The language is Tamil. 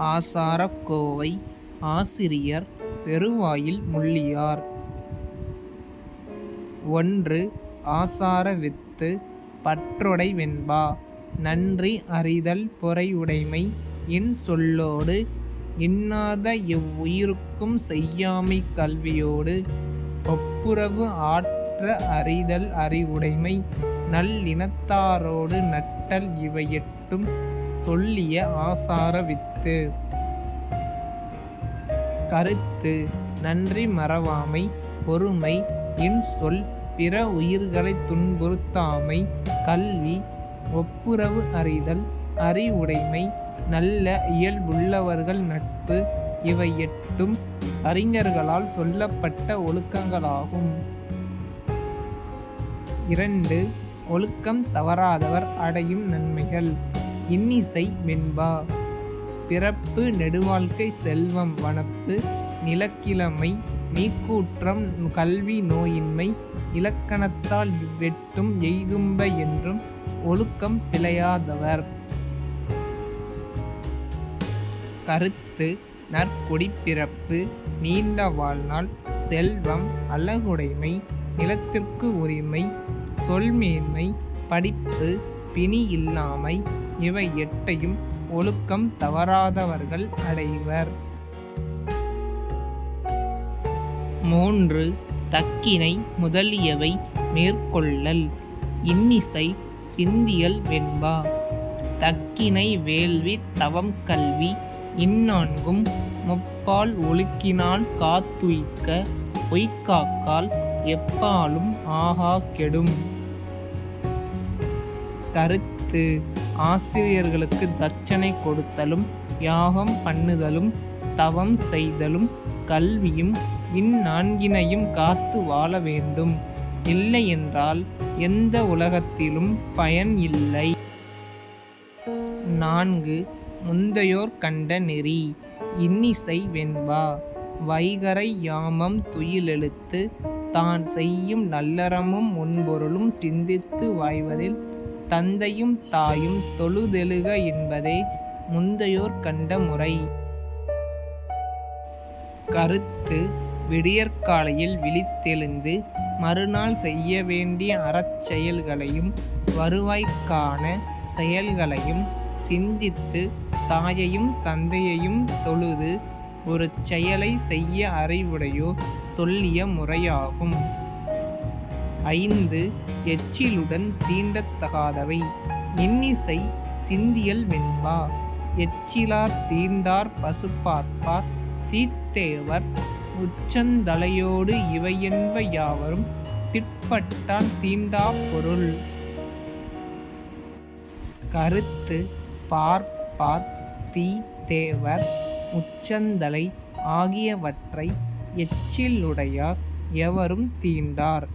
ஆசாரக்கோவை ஆசிரியர் பெருவாயில் முள்ளியார். ஒன்று ஆசார வித்து பற்றொடை வெண்பா. நன்றி அறிதல் பொறையுடைமை இன்சொல்லோடு இன்னாத எவ்வுயிருக்கும் செய்யாமை கல்வியோடு ஒப்புரவு ஆற்ற அறிதல் அறிவுடைமை நல்லினத்தாரோடு நட்டல் இவையெட்டும் சொல்லிய ஆசார வித்து. கருத்து நன்றி மறவாமை பொறுமை இன்சொல் பிற உயிர்களைத் துன்புறுத்தாமை கல்வி ஒப்புரவு அறிதல் அறிவுடைமை நல்ல இயல்புள்ளவர்கள் நட்பு இவை எட்டும் அறிஞர்களால் சொல்லப்பட்ட ஒழுக்கங்களாகும். இரண்டு ஒழுக்கம் தவறாதவர் அடையும் நன்மைகள். இன்னிசை வெண்பா பிறப்பு நெடுவாழ்க்கை செல்வம் வனப்பு. நிலக்கிழமை நீக்கூற்றம் கல்வி நோயின்மை. இலக்கணத்தால் வெட்டும் எய்தும்ப என்றும் ஒழுக்கம் பிழையாதவர். கருத்து நற்குடிப்பிறப்பு நீண்ட வாழ்நாள் செல்வம் அழகுடைமை. நிலத்திற்கு உரிமை சொல்மேன்மை. படிப்பு பிணி இல்லாமை. இவை எட்டையும் ஒழுக்கம் தவறாதவர்கள் அடைவர். மூன்று தக்கினை முதலியவை மேற்கொள்ளல். இன்னிசை சிந்தியல் வெண்பா. தக்கினை வேள்வி தவம் கல்வி. இந்நான்கும் முப்பால் ஒழுக்கினால் காத்துய்க்க பொய்க்காக்கால் எப்பாலும் ஆகா கெடும். கருத்து ஆசிரியர்களுக்கு தட்சணை கொடுத்தலும் யாகம் பண்ணுதலும் தவம் செய்தலும் கல்வியும் இந்நான்கினையும் காத்து வாழ வேண்டும். இல்லையென்றால் எந்த உலகத்திலும் பயன் இல்லை. நான்கு முந்தையோர் கண்ட நெறி இன்னிசை வெண்பா வைகரை யாமம் துயிலெழுத்து தான் செய்யும் நல்லறமும் முன்பொருளும் சிந்தித்து வாய்வதில் தந்தையும் தாயும் தொழுதெழுக என்பதே முந்தையோர் கண்ட முறை. கருத்து விடியற்காலையில் விழித்தெழுந்து மறுநாள் செய்ய வேண்டிய அறச்செயல்களையும் வருவாய்க்கான செயல்களையும் சிந்தித்து தாயையும் தந்தையையும் தொழுது ஒரு செயலை செய்ய அறிவுடையோ சொல்லிய முறையாகும். ஐந்து எச்சிலுடன் தீண்டத்தகாதவை. இன்னிசை சிந்தியல் வெண்பா. எச்சிலார் தீண்டார் பசுப்பார்ப்பார் தீத்தேவர் உச்சந்தலையோடு இவையென்ப யாவரும் திட்பட்டான் தீண்டா பொருள். கருத்து பார்ப்பார் தீ தேவர் உச்சந்தலை ஆகியவற்றை எச்சிலுடையார் எவரும் தீண்டார்.